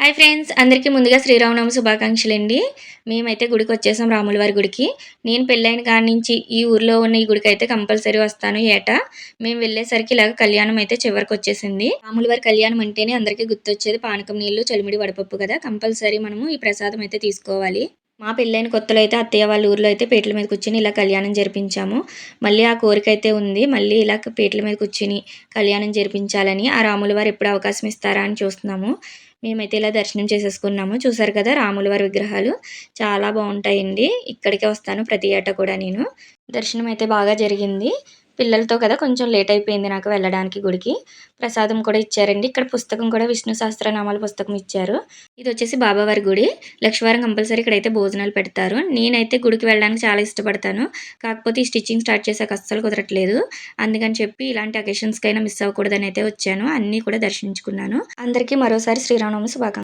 Hi friends అందరికీ ముందుగా శ్రీరామనవమి శుభాకాంక్షలు అండి మేమైతే గుడికి వచ్చేసాం రాముల వారి గుడికి. నేను పెళ్ళైన కాడి నుంచి ఈ ఊర్లో ఉన్న ఈ గుడికి అయితే కంపల్సరీ వస్తాను ఏటా. మేము వెళ్ళేసరికి ఇలాగ కళ్యాణం అయితే చివరికి వచ్చేసింది. రాముల వారి కళ్యాణం అంటేనే అందరికీ గుర్తొచ్చేది పానకం నీళ్ళు చలిమిడి వడపప్పు కదా. కంపల్సరీ మనము ఈ ప్రసాదం అయితే తీసుకోవాలి. మా పెళ్ళైన కొత్తలో అయితే అత్తయ్య వాళ్ళ ఊర్లో అయితే పీటల మీద కూర్చొని ఇలా కళ్యాణం జరిపించాము. మళ్ళీ ఆ కోరిక అయితే ఉంది. మళ్ళీ ఇలా పీటల మీద కూర్చుని కళ్యాణం జరిపించాలని ఆ రాముల వారు ఎప్పుడు అవకాశం ఇస్తారా అని చూస్తున్నాము. మేమైతే ఇలా దర్శనం చేసేసుకున్నాము. చూసారు కదా రాముల వారి విగ్రహాలు? చాలా బాగుంటాయండి. ఇక్కడికే వస్తాను ప్రతి ఏటా కూడా నేను. దర్శనం అయితే బాగా జరిగింది. పిల్లలతో కదా కొంచెం లేట్ అయిపోయింది నాకు వెళ్ళడానికి గుడికి. ప్రసాదం కూడా ఇచ్చారండి. ఇక్కడ పుస్తకం కూడా విష్ణు సహస్రనామాల పుస్తకం ఇచ్చారు. ఇది వచ్చేసి బాబావారి గుడి. లక్షవారం కంపల్సరీ ఇక్కడైతే భోజనాలు పెడతారు. నేనైతే గుడికి వెళ్ళడానికి చాలా ఇష్టపడతాను. కాకపోతే ఈ స్టిచ్చింగ్ స్టార్ట్ చేసాక అస్సలు కుదరట్లేదు. అందుకని చెప్పి ఇలాంటి అకేషన్స్కైనా మిస్ అవ్వకూడదని అయితే వచ్చాను. అన్నీ కూడా దర్శించుకున్నాను. అందరికీ మరోసారి శ్రీరామనవమి శుభాకాంక్ష